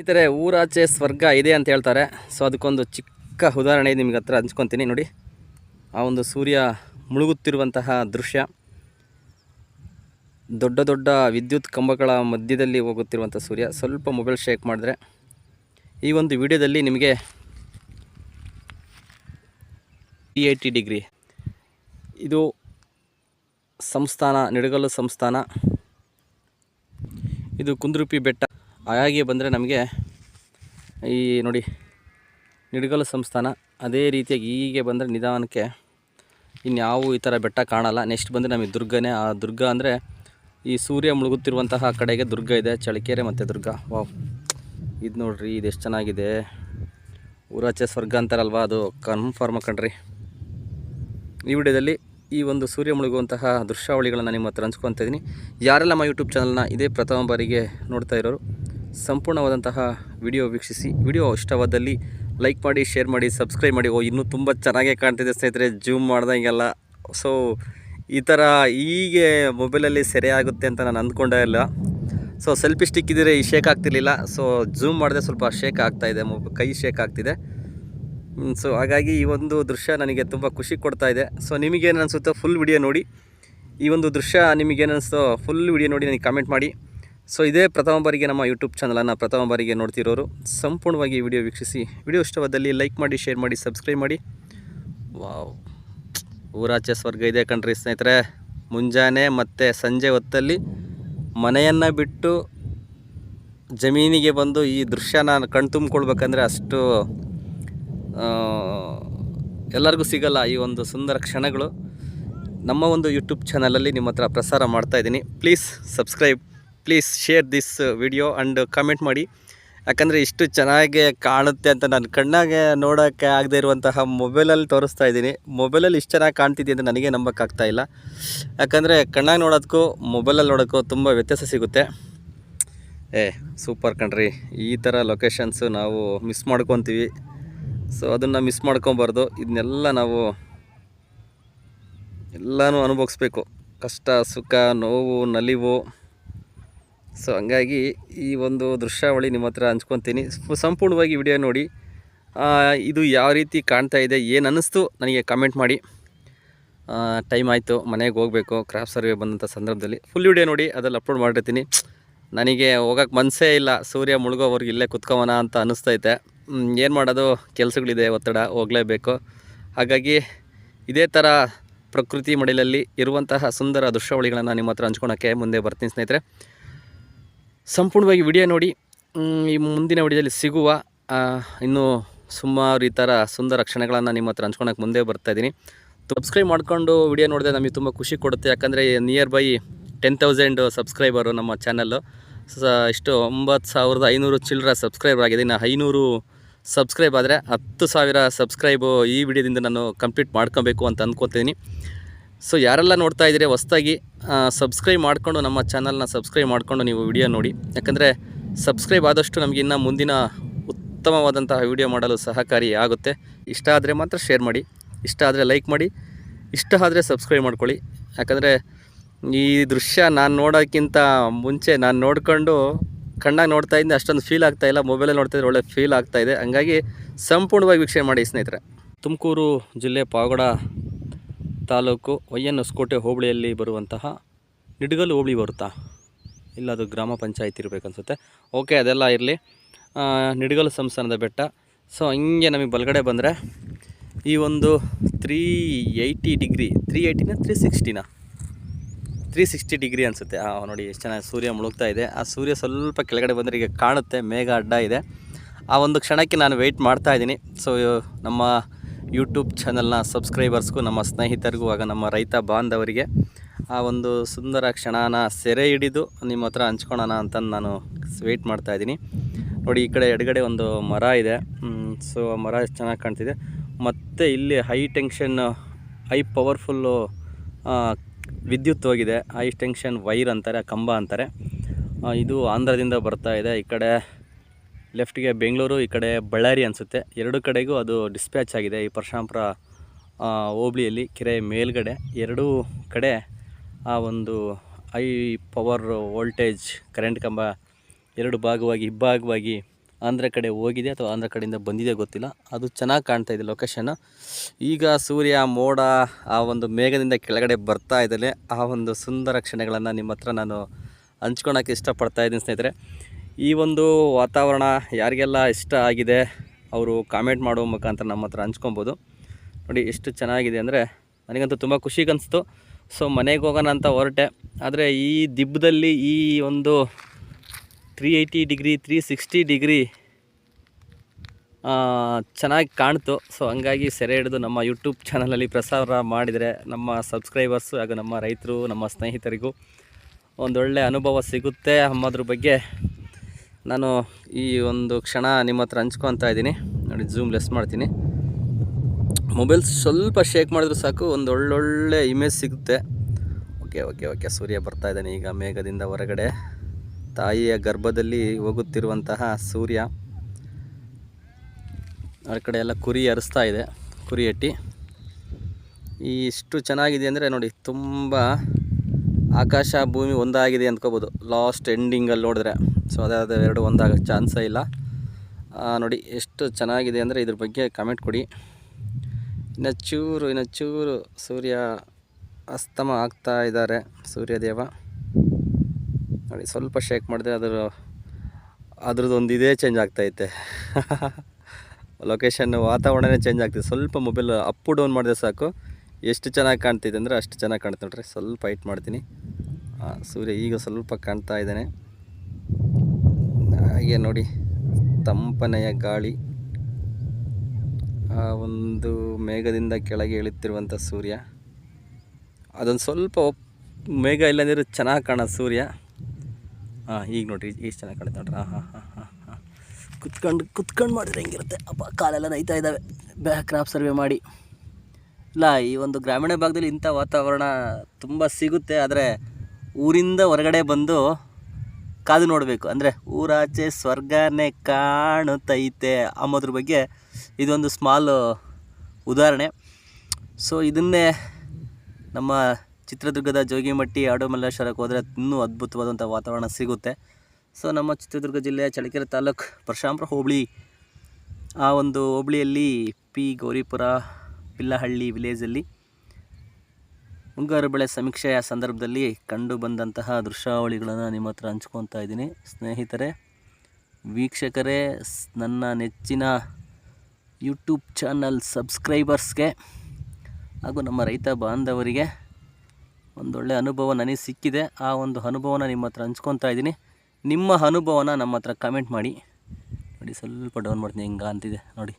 ಸ್ನೇಹಿತರೆ, ಊರಾಚೆ ಸ್ವರ್ಗ ಇದೆ ಅಂತ ಹೇಳ್ತಾರೆ. ಸೊ ಅದಕ್ಕೊಂದು ಚಿಕ್ಕ ಉದಾಹರಣೆ ನಿಮ್ಗೆ ಹತ್ರ ಹಂಚ್ಕೊತೀನಿ, ನೋಡಿ. ಆ ಒಂದು ಸೂರ್ಯ ಮುಳುಗುತ್ತಿರುವಂತಹ ದೃಶ್ಯ. ದೊಡ್ಡ ದೊಡ್ಡ ವಿದ್ಯುತ್ ಕಂಬಗಳ ಮಧ್ಯದಲ್ಲಿ ಹೋಗುತ್ತಿರುವಂಥ ಸೂರ್ಯ. ಸ್ವಲ್ಪ ಮೊಬೈಲ್ ಶೇಕ್ ಮಾಡಿದ್ರೆ ಈ ಒಂದು ವಿಡಿಯೋದಲ್ಲಿ ನಿಮಗೆ ಟಿ ಏಯ್ಟಿ ಡಿಗ್ರಿ. ಇದು ಸಂಸ್ಥಾನ, ನಿಡಗಲ್ಲು ಸಂಸ್ಥಾನ. ಇದು ಕುಂದ್ರುಪಿ ಬೆಟ್ಟ. ಹಾಗೆ ಬಂದರೆ ನಮಗೆ ಈ ನೋಡಿ ನಿಡಗಲ್ಲು ಸಂಸ್ಥಾನ ಅದೇ ರೀತಿಯಾಗಿ ಹೀಗೆ ಬಂದರೆ ನಿಧಾನಕ್ಕೆ ಇನ್ಯಾವು ಈ ಥರ ಬೆಟ್ಟ ಕಾಣಲ್ಲ. ನೆಕ್ಸ್ಟ್ ಬಂದರೆ ನಮಗೆ ದುರ್ಗನೇ. ಆ ದುರ್ಗ ಅಂದರೆ ಈ ಸೂರ್ಯ ಮುಳುಗುತ್ತಿರುವಂತಹ ಕಡೆಗೆ ದುರ್ಗ ಇದೆ. ಚಳಿಕೆರೆ ಮತ್ತು ದುರ್ಗ. ವಾವ್. ಇದು ನೋಡ್ರಿ, ಇದು ಎಷ್ಟು ಚೆನ್ನಾಗಿದೆ. ಊರಾಚೆ ಸ್ವರ್ಗ ಅಂತಾರಲ್ವಾ ಅದು? ಕನ್ಫರ್ಮ್ ಕಣ್ರಿ. ಈ ವಿಡಿಯೋದಲ್ಲಿ ಈ ಒಂದು ಸೂರ್ಯ ಮುಳುಗುವಂತಹ ದೃಶ್ಯಾವಳಿಗಳನ್ನು ನಿಮ್ಮ ಹತ್ರ ಹಂಚ್ಕೊತಾ ಇದ್ದೀನಿ. ಯಾರೆಲ್ಲ ನಮ್ಮ ಯೂಟ್ಯೂಬ್ ಚಾನಲ್ನ ಇದೇ ಪ್ರಥಮ ಬಾರಿಗೆ ನೋಡ್ತಾ ಇರೋರು ಸಂಪೂರ್ಣವಾದಂತಹ ವಿಡಿಯೋ ವೀಕ್ಷಿಸಿ. ವಿಡಿಯೋ ಇಷ್ಟವಾದಲ್ಲಿ ಲೈಕ್ ಮಾಡಿ, ಶೇರ್ ಮಾಡಿ, ಸಬ್ಸ್ಕ್ರೈಬ್ ಮಾಡಿ. ಓ, ಇನ್ನೂ ತುಂಬ ಚೆನ್ನಾಗೇ ಕಾಣ್ತಿದೆ ಸ್ನೇಹಿತರೆ, ಜೂಮ್ ಮಾಡ್ದಂಗೆಲ್ಲ ಸೊ, ಈ ಥರ ಹೀಗೆ ಮೊಬೈಲಲ್ಲಿ ಸೆರೆ ಆಗುತ್ತೆ ಅಂತ ನಾನು ಅಂದ್ಕೊಂಡೇ ಇಲ್ಲ. ಸೊ ಸೆಲ್ಫಿ ಸ್ಟಿಕ್ ಇದ್ದರೆ ಈ ಶೇಕ್ ಆಗ್ತಿರ್ಲಿಲ್ಲ. ಸೊ, ಜೂಮ್ ಮಾಡಿದ್ರೆ ಸ್ವಲ್ಪ ಶೇಕ್ ಆಗ್ತಾಯಿದೆ ಮೊಬ್ ಕೈ ಶೇಕ್ ಆಗ್ತಿದೆ. ಸೊ, ಹಾಗಾಗಿ ಈ ಒಂದು ದೃಶ್ಯ ನನಗೆ ತುಂಬ ಖುಷಿ ಕೊಡ್ತಾ ಇದೆ. ಸೊ, ನಿಮಗೇನು ಅನಿಸುತ್ತೋ ಫುಲ್ ವಿಡಿಯೋ ನೋಡಿ. ಈ ಒಂದು ದೃಶ್ಯ ನಿಮಗೇನು ಅನಿಸ್ತೋ ಫುಲ್ ವಿಡಿಯೋ ನೋಡಿ ನನಗೆ ಕಮೆಂಟ್ ಮಾಡಿ. ಸೊ ಇದೇ ಪ್ರಥಮ ಬಾರಿಗೆ ನಮ್ಮ ಯೂಟ್ಯೂಬ್ ಚಾನಲನ್ನು ಪ್ರಥಮ ಬಾರಿಗೆ ನೋಡ್ತಿರೋರು, ಸಂಪೂರ್ಣವಾಗಿ ವಿಡಿಯೋ ವೀಕ್ಷಿಸಿ. ವಿಡಿಯೋ ಇಷ್ಟವಾದಲ್ಲಿ ಲೈಕ್ ಮಾಡಿ ಶೇರ್ ಮಾಡಿ ಸಬ್ಸ್ಕ್ರೈಬ್ ಮಾಡಿ. ವಾವ್ ಊರಾಚೆ ಸ್ವರ್ಗ ಇದೆ ಕಣ್ರಿ ಸ್ನೇಹಿತರೆ. ಮುಂಜಾನೆ ಮತ್ತು ಸಂಜೆ ಹೊತ್ತಲ್ಲಿ ಮನೆಯನ್ನು ಬಿಟ್ಟು ಜಮೀನಿಗೆ ಬಂದು ಈ ದೃಶ್ಯನ ಕಣ್ತುಂಬ್ಕೊಳ್ಬೇಕಂದ್ರೆ ಅಷ್ಟು ಎಲ್ಲರಿಗೂ ಸಿಗಲ್ಲ ಈ ಒಂದು ಸುಂದರ ಕ್ಷಣಗಳು. ನಮ್ಮ ಒಂದು ಯೂಟ್ಯೂಬ್ ಚಾನಲಲ್ಲಿ ನಿಮ್ಮ ಹತ್ರ ಪ್ರಸಾರ ಮಾಡ್ತಾಯಿದ್ದೀನಿ please subscribe please share this video and comment ಮಾಡಿ. ಯಾಕಂದರೆ ಇಷ್ಟು ಚೆನ್ನಾಗಿ ಕಾಣುತ್ತೆ ಅಂತ ನಾನು ಕಣ್ಣಾಗೆ ನೋಡೋಕ್ಕೆ ಆಗದೆ ಇರುವಂತಹ ಮೊಬೈಲಲ್ಲಿ ತೋರಿಸ್ತಾ ಇದ್ದೀನಿ. ಮೊಬೈಲಲ್ಲಿ ಇಷ್ಟು ಚೆನ್ನಾಗಿ ಕಾಣ್ತಿದೆ ಅಂತ ನನಗೆ ನಂಬೋಕ್ಕಾಗ್ತಾ ಇಲ್ಲ. ಯಾಕಂದರೆ ಕಣ್ಣಾಗಿ ನೋಡೋದಕ್ಕೂ ಮೊಬೈಲಲ್ಲಿ ನೋಡೋಕ್ಕೂ ತುಂಬ ವ್ಯತ್ಯಾಸ ಸಿಗುತ್ತೆ. ಏ, ಸೂಪರ್ ಕಣ್ರಿ. ಈ ಥರ ಲೊಕೇಶನ್ಸು ನಾವು ಮಿಸ್ ಮಾಡ್ಕೊತೀವಿ. ಸೊ ಅದನ್ನು ಮಿಸ್ ಮಾಡ್ಕೊಬಾರ್ದು. ಇದನ್ನೆಲ್ಲ ನಾವು ಎಲ್ಲನೂ ಅನುಭವಿಸ್ಬೇಕು. ಕಷ್ಟ, ಸುಖ, ನೋವು, ನಲಿವು. ಸೊ ಹಂಗಾಗಿ ಈ ಒಂದು ದೃಶ್ಯಾವಳಿ ನಿಮ್ಮ ಹತ್ರ ಹಂಚ್ಕೊತೀನಿ. ಸಂಪೂರ್ಣವಾಗಿ ವಿಡಿಯೋ ನೋಡಿ. ಇದು ಯಾವ ರೀತಿ ಕಾಣ್ತಾ ಇದೆ, ಏನು ಅನ್ನಿಸ್ತು ನನಗೆ ಕಮೆಂಟ್ ಮಾಡಿ. ಟೈಮ್ ಆಯಿತು, ಮನೆಗೆ ಹೋಗಬೇಕು ಕ್ರಾಪ್ ಸರ್ವೆ ಬಂದಂಥ ಸಂದರ್ಭದಲ್ಲಿ. ಫುಲ್ ವಿಡಿಯೋ ನೋಡಿ, ಅದರಲ್ಲಿ ಅಪ್ಲೋಡ್ ಮಾಡಿರ್ತೀನಿ. ನನಗೆ ಹೋಗೋಕ್ಕೆ ಮನಸ್ಸೇ ಇಲ್ಲ, ಸೂರ್ಯ ಮುಳುಗೋವರೆಗೆ ಇಲ್ಲೇ ಕುತ್ಕೋವನ ಅಂತ ಅನ್ನಿಸ್ತೈತೆ. ಏನು ಮಾಡೋದು, ಕೆಲಸಗಳಿದೆ, ಒತ್ತಡ, ಹೋಗಲೇಬೇಕು. ಹಾಗಾಗಿ ಇದೇ ಥರ ಪ್ರಕೃತಿ ಮಡಿಲಲ್ಲಿ ಇರುವಂತಹ ಸುಂದರ ದೃಶ್ಯಾವಳಿಗಳನ್ನು ನಿಮ್ಮ ಹತ್ರ ಮುಂದೆ ಬರ್ತೀನಿ ಸ್ನೇಹಿತರೆ. ಸಂಪೂರ್ಣವಾಗಿ ವಿಡಿಯೋ ನೋಡಿ ಈ ಮುಂದಿನ ವಿಡಿಯೋದಲ್ಲಿ ಸಿಗುವ ಇನ್ನೂ ಸುಮಾರು ಈ ಥರ ಸುಂದರ ಕ್ಷಣಗಳನ್ನು ನಿಮ್ಮ ಹತ್ರ ಹಂಚ್ಕೊಳಕ್ಕೆ ಮುಂದೆ ಬರ್ತಾ ಇದ್ದೀನಿ ಸಬ್ಸ್ಕ್ರೈಬ್ ಮಾಡಿಕೊಂಡು ವಿಡಿಯೋ ನೋಡಿದ್ರೆ ನಮಗೆ ತುಂಬ ಖುಷಿ ಕೊಡುತ್ತೆ. ಯಾಕಂದರೆ near by ten thousand subscriber ನಮ್ಮ ಚಾನಲ್ಲು ಸ, ಇಷ್ಟು ಒಂಬತ್ತು ಸಾವಿರದ ಐನೂರು ಚಿಲ್ಲರ ಸಬ್ಸ್ಕ್ರೈಬರ್ ಆಗಿದೆ ಇನ್ನು ಐನೂರು ಸಬ್ಸ್ಕ್ರೈಬ್ ಆದರೆ ಹತ್ತು ಸಾವಿರ ಸಬ್ಸ್ಕ್ರೈಬು ಈ ವಿಡಿಯೋದಿಂದ ನಾನು ಕಂಪ್ಲೀಟ್ ಮಾಡ್ಕೊಬೇಕು ಅಂತ ಅಂದ್ಕೋತೀನಿ ಸೊ ಯಾರೆಲ್ಲ ನೋಡ್ತಾ ಇದ್ದೀರಿ, ಹೊಸ್ದಾಗಿ ಸಬ್ಸ್ಕ್ರೈಬ್ ಮಾಡಿಕೊಂಡು ನಮ್ಮ ಚಾನಲ್ನ ಸಬ್ಸ್ಕ್ರೈಬ್ ಮಾಡಿಕೊಂಡು ನೀವು ವಿಡಿಯೋ ನೋಡಿ. ಯಾಕಂದರೆ ಸಬ್ಸ್ಕ್ರೈಬ್ ಆದಷ್ಟು ನಮಗೆ ಮುಂದಿನ ಉತ್ತಮವಾದಂತಹ ವಿಡಿಯೋ ಮಾಡಲು ಸಹಕಾರಿ ಆಗುತ್ತೆ. ಇಷ್ಟ ಆದರೆ ಮಾತ್ರ ಶೇರ್ ಮಾಡಿ, ಇಷ್ಟ ಆದರೆ ಲೈಕ್ ಮಾಡಿ, ಇಷ್ಟ ಆದರೆ ಸಬ್ಸ್ಕ್ರೈಬ್ ಮಾಡ್ಕೊಳ್ಳಿ. ಯಾಕಂದರೆ, ಈ ದೃಶ್ಯ ನಾನು ನೋಡೋಕ್ಕಿಂತ ಮುಂಚೆ ನಾನು ನೋಡ್ಕೊಂಡು ಕಣ್ಣಾಗಿ ನೋಡ್ತಾ ಇದ್ದೆ, ಅಷ್ಟೊಂದು ಫೀಲ್ ಆಗ್ತಾಯಿಲ್ಲ ಮೊಬೈಲಲ್ಲಿ ನೋಡ್ತಾ ಇದ್ರೆ ಒಳ್ಳೆ ಫೀಲ್ ಆಗ್ತಾಯಿದೆ ಹಂಗಾಗಿ ಸಂಪೂರ್ಣವಾಗಿ ವೀಕ್ಷಣೆ ಮಾಡಿ ಸ್ನೇಹಿತರೆ. ತುಮಕೂರು ಜಿಲ್ಲೆ ಪಾವಗಡ ತಾಲೂಕು ಹೊಸಕೋಟೆ ಹೋಬಳಿಯಲ್ಲಿ ಬರುವಂತಹ ನಿಡ್ಗಲ್ ಹೋಬಳಿ ಬರುತ್ತಾ? ಇಲ್ಲ, ಅದು ಗ್ರಾಮ ಪಂಚಾಯತ್ ಇರಬೇಕನ್ಸುತ್ತೆ. ಓಕೆ, ಅದೆಲ್ಲ ಇರಲಿ. ನಿಡ್ಗಲ್ ಸಂಸ್ಥಾನದ ಬೆಟ್ಟ. ಸೊ ಹಿಂಗೆ ನಮಗೆ ಬಲಗಡೆ ಬಂದರೆ ಈ ಒಂದು ತ್ರೀ ಏಯ್ಟಿ ಡಿಗ್ರಿ ತ್ರೀ ಏಯ್ಟಿನ ತ್ರೀ ಸಿಕ್ಸ್ಟಿನ ತ್ರೀ ಸಿಕ್ಸ್ಟಿ ಡಿಗ್ರಿ ಅನಿಸುತ್ತೆ. ನೋಡಿ, ಎಷ್ಟು ಚೆನ್ನಾಗಿ ಸೂರ್ಯ ಮುಳುಗ್ತಾ ಇದೆ. ಆ ಸೂರ್ಯ ಸ್ವಲ್ಪ ಕೆಳಗಡೆ ಬಂದರೆ ಈಗ ಕಾಣುತ್ತೆ, ಮೇಘ ಅಡ್ಡ ಇದೆ. ಆ ಒಂದು ಕ್ಷಣಕ್ಕೆ ನಾನು ವೆಯ್ಟ್ ಮಾಡ್ತಾ ಇದ್ದೀನಿ. ಸೊ ನಮ್ಮ ಯೂಟ್ಯೂಬ್ ಚಾನಲ್ನ ಸಬ್ಸ್ಕ್ರೈಬರ್ಸ್ಗೂ, ನಮ್ಮ ಸ್ನೇಹಿತರಿಗೂ, ಆಗ ನಮ್ಮ ರೈತ ಬಾಂಧವರಿಗೆ ಆ ಒಂದು ಸುಂದರ ಕ್ಷಣನ ಸೆರೆ ಹಿಡಿದು ನಿಮ್ಮ ಹತ್ರ ಹಂಚ್ಕೊಳೋಣ ಅಂತ ನಾನು ವೆಯ್ಟ್ ಮಾಡ್ತಾ ಇದ್ದೀನಿ. ನೋಡಿ, ಈ ಕಡೆ ಎಡಗಡೆ ಒಂದು ಮರ ಇದೆ. ಸೊ ಆ ಮರ ಚೆನ್ನಾಗಿ ಕಾಣ್ತಿದೆ. ಮತ್ತು ಇಲ್ಲಿ ಹೈ ಟೆನ್ಷನ್ ಹೈ ಪವರ್ಫುಲ್ಲು ವಿದ್ಯುತ್ ಹೋಗಿದೆ. ಹೈ ಟೆನ್ಷನ್ ವೈರ್ ಅಂತಾರೆ, ಕಂಬ ಅಂತಾರೆ. ಇದು ಆಂಧ್ರದಿಂದ ಬರ್ತಾ ಇದೆ. ಈ ಕಡೆ ಲೆಫ್ಟ್ಗೆ ಬೆಂಗಳೂರು, ಈ ಕಡೆ ಬಳ್ಳಾರಿ ಅನಿಸುತ್ತೆ. ಎರಡು ಕಡೆಗೂ ಅದು ಡಿಸ್ಪ್ಯಾಚ್ ಆಗಿದೆ ಈ ಪರಶಾಂಪುರ ಹೋಬಳಿಯಲ್ಲಿ, ಕೆರೆ ಮೇಲ್ಗಡೆ. ಎರಡೂ ಕಡೆ ಆ ಒಂದು ಐ ಪವರ್ ವೋಲ್ಟೇಜ್ ಕರೆಂಟ್ ಕಂಬ ಎರಡು ಭಾಗವಾಗಿ ಇಬ್ಬಾಗವಾಗಿ ಆಂಧ್ರ ಕಡೆ ಹೋಗಿದೆ ಅಥವಾ ಆಂಧ್ರ ಕಡೆಯಿಂದ ಬಂದಿದೆ ಗೊತ್ತಿಲ್ಲ. ಅದು ಚೆನ್ನಾಗಿ ಕಾಣ್ತಾ ಇದೆ ಲೊಕೇಶನ್ ಈಗ ಸೂರ್ಯ, ಮೋಡ ಆ ಒಂದು ಮೇಘದಿಂದ ಕೆಳಗಡೆ ಬರ್ತಾ ಇದ್ದಾನೆ ಆ ಒಂದು ಸುಂದರ ಕ್ಷಣಗಳನ್ನು ನಿಮ್ಮ ಹತ್ರ ನಾನು ಹಂಚ್ಕೊಳಕ್ಕೆ ಇಷ್ಟಪಡ್ತಾ ಇದ್ದೀನಿ ಸ್ನೇಹಿತರೆ. ಈ ಒಂದು ವಾತಾವರಣ ಯಾರಿಗೆಲ್ಲ ಇಷ್ಟ ಆಗಿದೆ, ಅವರು ಕಾಮೆಂಟ್ ಮಾಡೋ ಮುಖಾಂತರ ನಮ್ಮ ಹತ್ರ ಹಂಚ್ಕೊಬೋದು. ನೋಡಿ, ಎಷ್ಟು ಚೆನ್ನಾಗಿದೆ ಅಂದರೆ ನನಗಂತೂ ತುಂಬ ಖುಷಿಗೆ ಅನಿಸ್ತು. ಸೊ ಮನೆಗೆ ಹೋಗೋಣ ಅಂತ ಹೊರಟೆ. ಆದರೆ ಈ ದಿಬ್ಬದಲ್ಲಿ ಈ ಒಂದು three eighty degree three sixty degree ಚೆನ್ನಾಗಿ ಕಾಣ್ತು. ಸೊ ಹಂಗಾಗಿ ಸೆರೆ ಹಿಡಿದು ನಮ್ಮ ಯೂಟ್ಯೂಬ್ ಚಾನಲಲ್ಲಿ ಪ್ರಸಾರ ಮಾಡಿದರೆ ನಮ್ಮ ಸಬ್ಸ್ಕ್ರೈಬರ್ಸು ಹಾಗೂ ನಮ್ಮ ರೈತರು, ನಮ್ಮ ಸ್ನೇಹಿತರಿಗೂ ಒಂದೊಳ್ಳೆ ಅನುಭವ ಸಿಗುತ್ತೆ. ಅಮ್ಮದ್ರ ಬಗ್ಗೆ ನಾನು ಈ ಒಂದು ಕ್ಷಣ ನಿಮ್ಮ ಹತ್ರ ಹಂಚ್ಕೊತಾ ಇದ್ದೀನಿ. ನೋಡಿ ಝೂಮ್ ಲೆಸ್ ಮಾಡ್ತೀನಿ. ಮೊಬೈಲ್ ಸ್ವಲ್ಪ ಶೇಕ್ ಮಾಡಿದ್ರು ಸಾಕು, ಒಂದು ಒಳ್ಳೊಳ್ಳೆ ಇಮೇಜ್ ಸಿಗುತ್ತೆ. ಓಕೆ ಓಕೆ ಓಕೆ ಸೂರ್ಯ ಬರ್ತಾ ಇದ್ದಾನೆ ಈಗ ಮೇಘದಿಂದ ಹೊರಗಡೆ. ತಾಯಿಯ ಗರ್ಭದಲ್ಲಿ ಹೋಗುತ್ತಿರುವಂತಹ ಸೂರ್ಯ. ಆ ಕಡೆ ಎಲ್ಲ ಕುರಿ ಅರಿಸ್ತಾ ಇದೆ, ಕುರಿ ಎಟ್ಟಿ. ಈ ಇಷ್ಟು ಚೆನ್ನಾಗಿದೆ ಅಂದರೆ ನೋಡಿ, ತುಂಬ ಆಕಾಶ ಭೂಮಿ ಒಂದಾಗಿದೆ ಅಂದ್ಕೋಬೋದು. ಲಾಸ್ಟ್ ಎಂಡಿಂಗಲ್ಲಿ ನೋಡಿದ್ರೆ. ಸೊ ಅದಾದ ಎರಡು ಒಂದಾಗ ಚಾನ್ಸೇ ಇಲ್ಲ. ನೋಡಿ ಎಷ್ಟು ಚೆನ್ನಾಗಿದೆ ಅಂದರೆ ಇದ್ರ ಬಗ್ಗೆ ಕಮೆಂಟ್ ಕೊಡಿ. ಇನ್ನು ಚೂರು ಇನ್ನು ಚೂರು ಸೂರ್ಯ ಅಸ್ತಮ ಆಗ್ತಾ ಇದ್ದಾರೆ, ಸೂರ್ಯದೇವ. ನೋಡಿ ಸ್ವಲ್ಪ ಶೇಕ್ ಮಾಡಿದ್ರೆ ಅದರ, ಅದ್ರದ್ದೊಂದು ಇದೇ ಚೇಂಜ್ ಆಗ್ತೈತೆ. ಲೊಕೇಶನ್ ವಾತಾವರಣನೇ ಚೇಂಜ್ ಆಗ್ತಿದೆ ಸ್ವಲ್ಪ ಮೊಬೈಲ್ ಅಪ್ ಡೌನ್ ಮಾಡಿದ್ರೆ ಸಾಕು. ಎಷ್ಟು ಚೆನ್ನಾಗಿ ಕಾಣ್ತಿದೆ ಅಂದರೆ ಅಷ್ಟು ಚೆನ್ನಾಗಿ ಕಾಣ್ತದೆ ನೋಡ್ರಿ. ಸ್ವಲ್ಪ ಹೈಟ್ ಮಾಡ್ತೀನಿ. ಸೂರ್ಯ ಈಗ ಸ್ವಲ್ಪ ಕಾಣ್ತಾ ಇದ್ದಾನೆ. ಹಾಗೆ ನೋಡಿ, ತಂಪನೆಯ ಗಾಳಿ. ಆ ಒಂದು ಮೇಘದಿಂದ ಕೆಳಗೆ ಇಳಿತಿರುವಂಥ ಸೂರ್ಯ. ಅದೊಂದು ಸ್ವಲ್ಪ ಮೇಘ ಇಲ್ಲಂದಿರೋ ಚೆನ್ನಾಗಿ ಕಾಣೋದು ಸೂರ್ಯ. ಹಾಂ ಈಗ ನೋಡಿರಿ ಎಷ್ಟು ಚೆನ್ನಾಗಿ ಕಾಣುತ್ತೆ ನೋಡ್ರಿ. ಹಾಂ ಹಾಂ ಹಾಂ ಹಾಂ ಹಾಂ ಕುತ್ಕೊಂಡು ಕುತ್ಕೊಂಡು ಮಾಡಿದ್ರೆ ಹೆಂಗಿರುತ್ತೆ. ಅಪ್ಪ, ಕಾಲೆಲ್ಲ ನೈತಾ ಇದ್ದಾವೆ ಬ್ಯಾ ಕ್ರಾಪ್ ಸರ್ವೆ ಮಾಡಿ. ಇಲ್ಲ, ಈ ಒಂದು ಗ್ರಾಮೀಣ ಭಾಗದಲ್ಲಿ ಇಂಥ ವಾತಾವರಣ ತುಂಬ ಸಿಗುತ್ತೆ. ಆದರೆ ಊರಿಂದ ಹೊರಗಡೆ ಬಂದು ಕಾದು ನೋಡಬೇಕು. ಅಂದರೆ ಊರಾಚೆ ಸ್ವರ್ಗನೇ ಕಾಣುತ್ತೈತೆ ಅಂಬೋದ್ರ ಬಗ್ಗೆ ಇದೊಂದು ಸ್ಮಾಲ್ ಉದಾಹರಣೆ. ಸೊ ಇದನ್ನೇ ನಮ್ಮ ಚಿತ್ರದುರ್ಗದ ಜೋಗಿಮಟ್ಟಿ ಆಡುಮಲ್ಲೇಶ್ವರಕ್ಕೆ ಹೋದರೆ ಇನ್ನೂ ಅದ್ಭುತವಾದಂಥ ವಾತಾವರಣ ಸಿಗುತ್ತೆ. ಸೊ ನಮ್ಮ ಚಿತ್ರದುರ್ಗ ಜಿಲ್ಲೆಯ ಚಳ್ಳಕೆರೆ ತಾಲೂಕು ಪರಶಾಂಪುರ ಹೋಬಳಿ. ಆ ಒಂದು ಹೋಬಳಿಯಲ್ಲಿ ಪಿ ಗೌರಿಪುರ, ಪಿಲ್ಲಹಳ್ಳಿ ವಿಲೇಜಲ್ಲಿ ಮುಂಗಾರು ಬೆಳೆ ಸಮೀಕ್ಷೆಯ ಸಂದರ್ಭದಲ್ಲಿ ಕಂಡು ಬಂದಂತಹ ದೃಶ್ಯಾವಳಿಗಳನ್ನು ನಿಮ್ಮ ಹತ್ರ ಹಂಚ್ಕೊತಾ ಇದ್ದೀನಿ. ಸ್ನೇಹಿತರೆ, ವೀಕ್ಷಕರೇ ನನ್ನ ನೆಚ್ಚಿನ ಯೂಟ್ಯೂಬ್ ಚಾನಲ್ ಸಬ್ಸ್ಕ್ರೈಬರ್ಸ್ಗೆ ಹಾಗೂ ನಮ್ಮ ರೈತ ಬಾಂಧವರಿಗೆ ಒಂದೊಳ್ಳೆ ಅನುಭವ ನನಗೆ ಸಿಕ್ಕಿದೆ. ಆ ಒಂದು ಅನುಭವನ ನಿಮ್ಮ ಹತ್ರ ಹಂಚ್ಕೊತಾ ಇದ್ದೀನಿ. ನಿಮ್ಮ ಅನುಭವನ ನಮ್ಮ ಹತ್ರ ಕಮೆಂಟ್ ಮಾಡಿ. ನೋಡಿ, ಸ್ವಲ್ಪ ಡೌನ್ ಮಾಡ್ತೀನಿ, ಹಿಂಗೆ ಅಂತಿದೆ. ನೋಡಿ,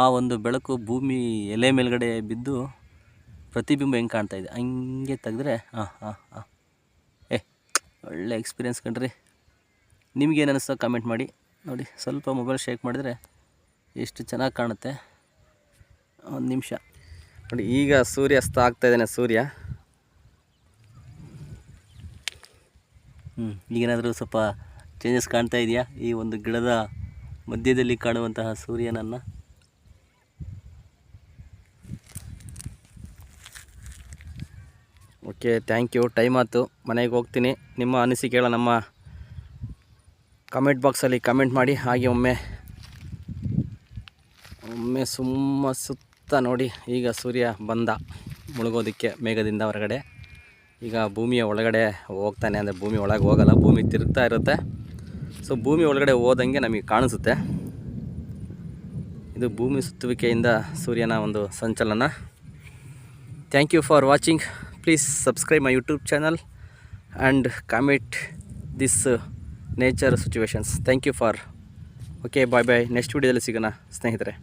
ಆ ಒಂದು ಬೆಳಕು ಭೂಮಿ ಎಲೆ ಮೇಲ್ಗಡೆ ಬಿದ್ದು ಪ್ರತಿಬಿಂಬ ಹೆಂಗೆ ಕಾಣ್ತಾ ಇದೆ? ಹಂಗೆ ತೆಗೆದ್ರೆ ಹಾಂ ಹಾಂ ಹಾಂ ಏ ಒಳ್ಳೆ ಎಕ್ಸ್ಪೀರಿಯನ್ಸ್ ಕಣ್ರಿ. ನಿಮಗೇನು ಅನ್ನಿಸ್ತೋ ಕಮೆಂಟ್ ಮಾಡಿ. ನೋಡಿ ಸ್ವಲ್ಪ ಮೊಬೈಲ್ ಶೇಕ್ ಮಾಡಿದರೆ ಎಷ್ಟು ಚೆನ್ನಾಗಿ ಕಾಣುತ್ತೆ. ಒಂದು ನಿಮಿಷ. ನೋಡಿ ಈಗ ಸೂರ್ಯಾಸ್ತ ಆಗ್ತಾ ಇದ್ದಾನೆ ಸೂರ್ಯ. ಹ್ಞೂ ಈಗೇನಾದರೂ ಸ್ವಲ್ಪ ಚೇಂಜಸ್ ಕಾಣ್ತಾ ಇದೆಯಾ? ಈ ಒಂದು ಗಿಡದ ಮಧ್ಯದಲ್ಲಿ ಕಾಣುವಂತಹ ಸೂರ್ಯನನ್ನು. ಓಕೆ ಥ್ಯಾಂಕ್ ಯು ಟೈಮ್ ಆಯ್ತು. ಮನೆಗೆ ಹೋಗ್ತೀನಿ. ನಿಮ್ಮ ಅನಿಸಿಕೆಗಳ ನಮ್ಮ ಕಮೆಂಟ್ ಬಾಕ್ಸಲ್ಲಿ ಕಮೆಂಟ್ ಮಾಡಿ. ಹಾಗೆ ಒಮ್ಮೆ ಒಮ್ಮೆ ಸುಮ್ಮ ಸುತ್ತ ನೋಡಿ. ಈಗ ಸೂರ್ಯ ಬಂದ ಮುಳುಗೋದಕ್ಕೆ ಮೇಘದಿಂದ ಹೊರಗಡೆ. ಈಗ ಭೂಮಿಯ ಒಳಗಡೆ ಹೋಗ್ತಾನೆ ಅಂದರೆ ಭೂಮಿ ಒಳಗೆ ಹೋಗಲ್ಲ. ಭೂಮಿ ತಿರುಗ್ತಾ ಇರುತ್ತೆ. ಸೊ ಭೂಮಿ ಒಳಗಡೆ ಹೋದಂಗೆ ನಮಗೆ ಕಾಣಿಸುತ್ತೆ. ಇದು ಭೂಮಿ ಸುತ್ತುವಿಕೆಯಿಂದ ಸೂರ್ಯನ ಒಂದು ಸಂಚಲನ. Thank you for watching please subscribe my YouTube channel and comment this nature situations thank you for okay bye bye next ವೀಡಿಯೋದಲ್ಲಿ ಸಿಗೋಣ, ಸ್ನೇಹಿತರೆ.